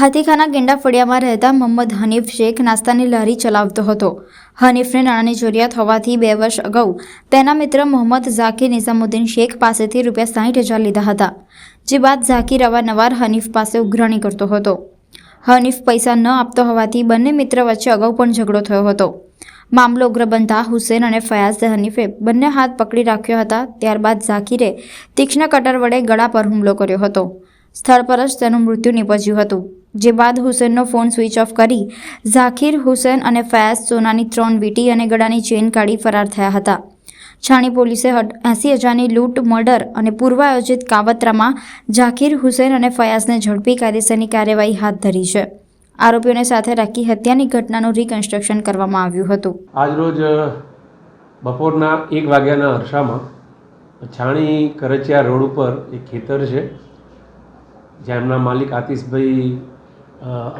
હાથીખાના ગેંડા ફળિયામાં રહેતા મોહમ્મદ હનીફ શેખ નાસ્તાની લારી ચલાવતો હતો. હનીફને નાણાંની જરૂરિયાત હોવાથી બે વર્ષ અગાઉ તેના મિત્ર મોહમ્મદ ઝાકીર નિઝામુદ્દીન શેખ પાસેથી રૂપિયા સાહીઠ હજાર લીધા હતા, જે બાદ ઝાકીર અવારનવાર હનીફ પાસે ઉઘરાણી કરતો હતો. હનીફ પૈસા ન આપતો હોવાથી બંને મિત્ર વચ્ચે અગાઉ પણ ઝઘડો થયો હતો. મામલો ઉગ્ર બનતા હુસેન અને ફયાઝ હનીફે બંને હાથ પકડી રાખ્યો હતા. ત્યારબાદ ઝાકીરે તીક્ષ્ણ કટર વડે ગળા પર હુમલો કર્યો હતો. સ્થળ પર જ તેનું મૃત્યુ નીપજ્યું હતું. જે બાદ હુસેનનો ફોન સ્વિચ ઓફ કરી ઝાકીર, હુસેન અને ફયાઝ સોનાની ત્રણ વીટી અને ગળાની ચેન કાઢી ફરાર થયા હતા. છાણી પોલીસે એંસી હજારની લૂંટ, મર્ડર અને પૂર્વ આયોજિત કાવતરામાં ઝાકીર, હુસેન અને ફયાઝને ઝડપી કાયદેસરની કાર્યવાહી હાથ ધરી છે. આરોપીઓને સાથે રાખી હત્યાની ઘટનાનું રિકન્સ્ટ્રક્શન કરવામાં આવ્યું હતું. આજરોજ બપોરના એક વાગ્યાના અરસામાં છાણી કરચિયા રોડ ઉપર એક ખેતર છે, જ્યાં એમના માલિક આતિશભાઈ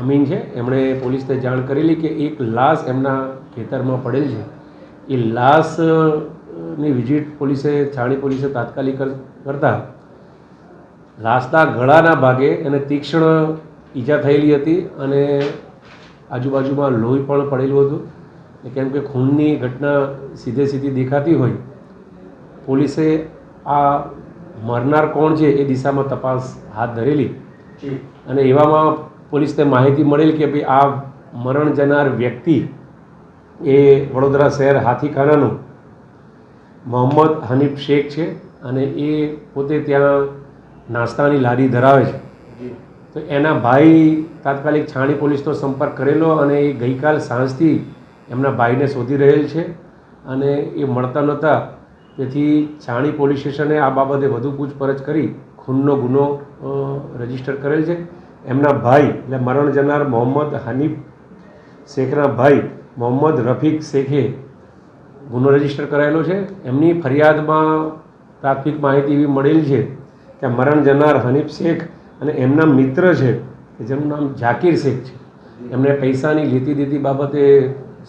અમીન છે. એમણે પોલીસને જાણ કરેલી કે એક લાશ એમના ખેતરમાં પડેલ છે. એ લાશની વિઝિટ પોલીસે, છાણી પોલીસે તાત્કાલિક કરતા લાશના ગળાના ભાગે એને તીક્ષ્ણ ઈજા થયેલી હતી અને આજુબાજુમાં લોહી પણ પડેલું હતું. કેમ કે ખૂનની ઘટના સીધે સીધી દેખાતી હોય પોલીસે આ મરનાર કોણ છે એ દિશામાં તપાસ હાથ ધરેલી. અને એવામાં પોલીસને માહિતી મળેલી કે ભાઈ આ મરણ જનાર વ્યક્તિ એ વડોદરા શહેર હાથીખાનાનું મોહમ્મદ હનીફ શેખ છે અને એ પોતે ત્યાં નાસ્તાની લારી ધરાવે છે. તો એના ભાઈ તાત્કાલિક છાણી પોલીસનો સંપર્ક કરેલો અને એ ગઈકાલ સાંજથી એમના ભાઈને શોધી રહેલ છે અને એ મળતા નહોતા. તેથી છાણી પોલીસ સ્ટેશને આ બાબતે વધુ પૂછપરછ કરી ખૂનનો ગુનો રજિસ્ટર કરેલ છે. એમના ભાઈ એટલે મરણ જનાર મોહમ્મદ હનીફ શેખના ભાઈ મોહમ્મદ રફીક શેખે ગુનો રજિસ્ટર કરાયેલો છે. એમની ફરિયાદમાં પ્રાથમિક માહિતી એવી મળેલી છે કે મરણ જનાર હનીફ શેખ અને એમના મિત્ર છે કે જેનું નામ ઝાકીર શેખ છે. એમને પૈસાની લીધી દીધી બાબતે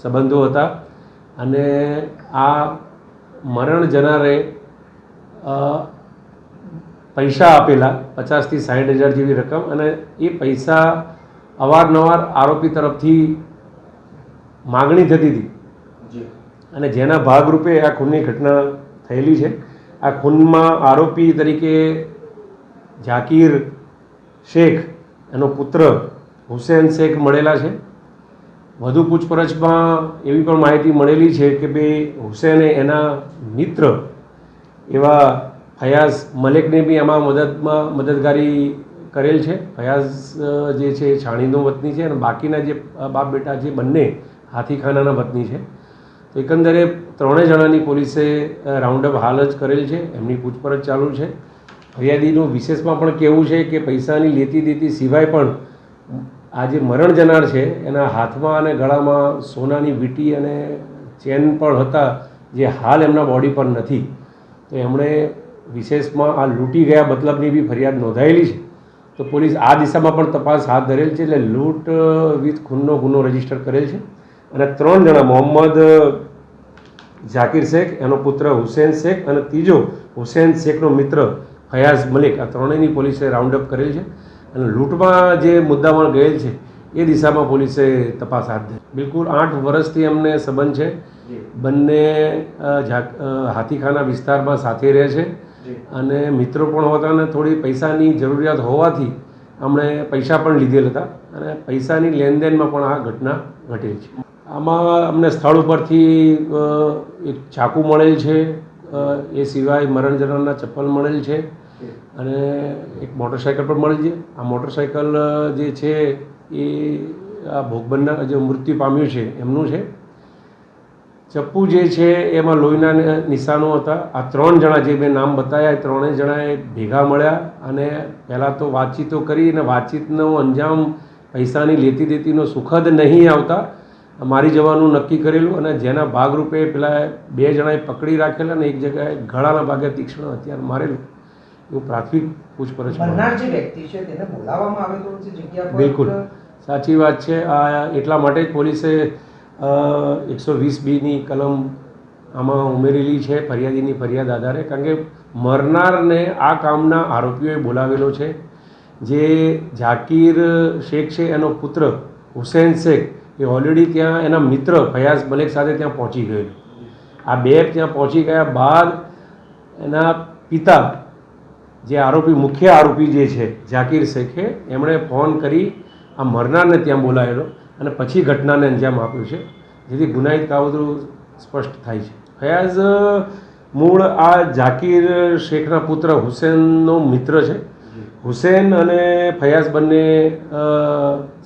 સંબંધો હતા અને આ મરણ જનારે પૈસા આપેલા પચાસથી સાઠ હજાર જેવી રકમ અને એ પૈસા અવારનવાર આરોપી તરફથી માગણી થતી હતી. અને જેના ભાગરૂપે આ ખૂનની ઘટના થયેલી છે. આ ખૂનમાં આરોપી તરીકે ઝાકીર શેખ, એનો પુત્ર હુસેન શેખ મળેલા છે. વધુ પૂછપરછમાં એવી પણ માહિતી મળેલી છે કે ભાઈ હુસેને એના મિત્ર એવા ફયાઝ મલેકને બી આમાં મદદમાં, મદદગારી કરેલ છે. ફયાઝ જે છે એ છાણીનો વતની છે અને બાકીના જે બાપ બેટા જે બંને હાથીખાનાના વતની છે. તો એકંદરે ત્રણેય જણાની પોલીસે રાઉન્ડ અપ હાલ જ કરેલ છે. એમની પૂછપરછ ચાલુ છે. ફરિયાદીનું વિશેષમાં પણ કહેવું છે કે પૈસાની લેતી દેતી સિવાય પણ આ જે મરણ જનાર છે, એના હાથમાં અને ગળામાં સોનાની વીંટી અને ચેન પણ હતા, જે હાલ એમના બોડી પર નથી. તો એમણે વિશેષમાં આ લૂંટી ગયા મતલબની બી ફરિયાદ નોંધાયેલી છે. તો પોલીસ આ દિશામાં પણ તપાસ હાથ ધરેલ છે, એટલે લૂંટ વિથ ખૂનનો ગુનો રજિસ્ટર કરેલ છે. અને ત્રણ જણા, મોહમ્મદ ઝાકીર શેખ, એનો પુત્ર હુસેન શેખ અને ત્રીજો હુસેન શેખનો મિત્ર ફયાઝ મલિક આ ત્રણેયની પોલીસે રાઉન્ડ અપ કરેલ છે અને લૂંટમાં જે મુદ્દામાં ગયેલ છે એ દિશામાં પોલીસે તપાસ હાથ ધરી. બિલકુલ આઠ વર્ષથી એમને સંબંધ છે. બંને હાથીખાના વિસ્તારમાં સાથે રહે છે. અને મિત્રો પણ હોતા અને થોડી પૈસાની જરૂરિયાત હોવાથી અમણે પૈસા પણ લીધેલ હતા અને પૈસાની લેનદેનમાં પણ આ ઘટના ઘટેલ છે. આમાં અમને સ્થળ ઉપરથી એક ચાકુ મળેલ છે. એ સિવાય મરણ જનારના ચપ્પલ મળેલ છે અને એક મોટરસાઇકલ પણ મળી છે. આ મોટરસાઇકલ જે છે એ આ ભોગ બનનાર જે મૃત્યુ પામ્યું છે, એમનું છે. ચપ્પુ જે છે એમાં લોહીના નિશાનો હતા. આ ત્રણ જણા જે મેં નામ બતાવ્યા એ ત્રણેય જણાએ ભેગા મળ્યા અને પહેલાં તો વાતચીતો કરી અને વાતચીતનો અંજામ પૈસાની લેતી દેતીનો સુખદ નહીં આવતા. મારી જવાનું નક્કી કરેલું અને જેના ભાગરૂપે પેલા બે જણાએ પકડી રાખેલા અને એક જગ્યાએ ગળાના ભાગે તીક્ષ્ણ હથિયાર મારેલું એવું પ્રાથમિક પૂછપરછ બિલકુલ. સાચી વાત છે. આ એટલા માટે જ પોલીસે એકસો વીસ બીની કલમ આમાં ઉમેરેલી છે ફરિયાદીની ફરિયાદ આધારે કારણ કે મરનારને આ કામના આરોપીઓએ બોલાવેલો છે. જે ઝાકીર શેખ છે એનો પુત્ર હુસેન શેખ એ ઓલરેડી ત્યાં એના મિત્ર ફયાઝ મલેક સાથે ત્યાં પહોંચી ગયેલો આ બે ત્યાં પહોંચી ગયા બાદ એના પિતા, જે આરોપી, મુખ્ય આરોપી જે છે ઝાકીર શેખે એમણે ફોન કરી આ મરનારને ત્યાં બોલાવેલો અને પછી ઘટનાને અંજામ આપ્યું છે, જેથી ગુનાહિત કાવતરું સ્પષ્ટ થાય છે. ફયાઝ મૂળ આ ઝાકીર શેખના પુત્ર હુસેનનો મિત્ર છે. હુસેન અને ફયાઝ બંને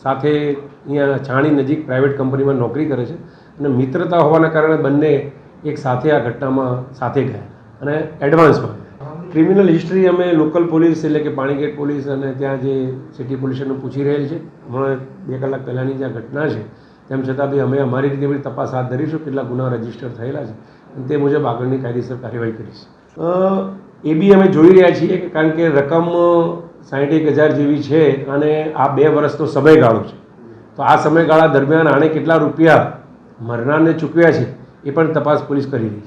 સાથે અહીંયા છાણી નજીક પ્રાઇવેટ કંપનીમાં નોકરી કરે છે અને મિત્રતા હોવાના કારણે બંને એક સાથે આ ઘટનામાં સાથે ગયા અને એડવાન્સમાં ક્રિમિનલ હિસ્ટ્રી અમે લોકલ પોલીસ એટલે કે પાણીગેટ પોલીસ અને ત્યાં જે સિટી પોલીસને પૂછી રહેલ છે. હમણાં બે કલાક પહેલાંની જે ઘટના છે, તેમ છતાં બી અમે અમારી રીતે બધી તપાસ હાથ ધરીશું કેટલા ગુના રજિસ્ટર થયેલા છે અને તે મુજબ આગળની કાયદેસર કાર્યવાહી કરીશ. એ બી અમે જોઈ રહ્યા છીએ કારણ કે રકમ સાઠ એક હજાર જેવી છે અને આ બે વર્ષનો સમયગાળો છે. તો આ સમયગાળા દરમિયાન આણે કેટલા રૂપિયા મરનારને ચૂકવ્યા છે એ પણ તપાસ પોલીસ કરી રહી છે.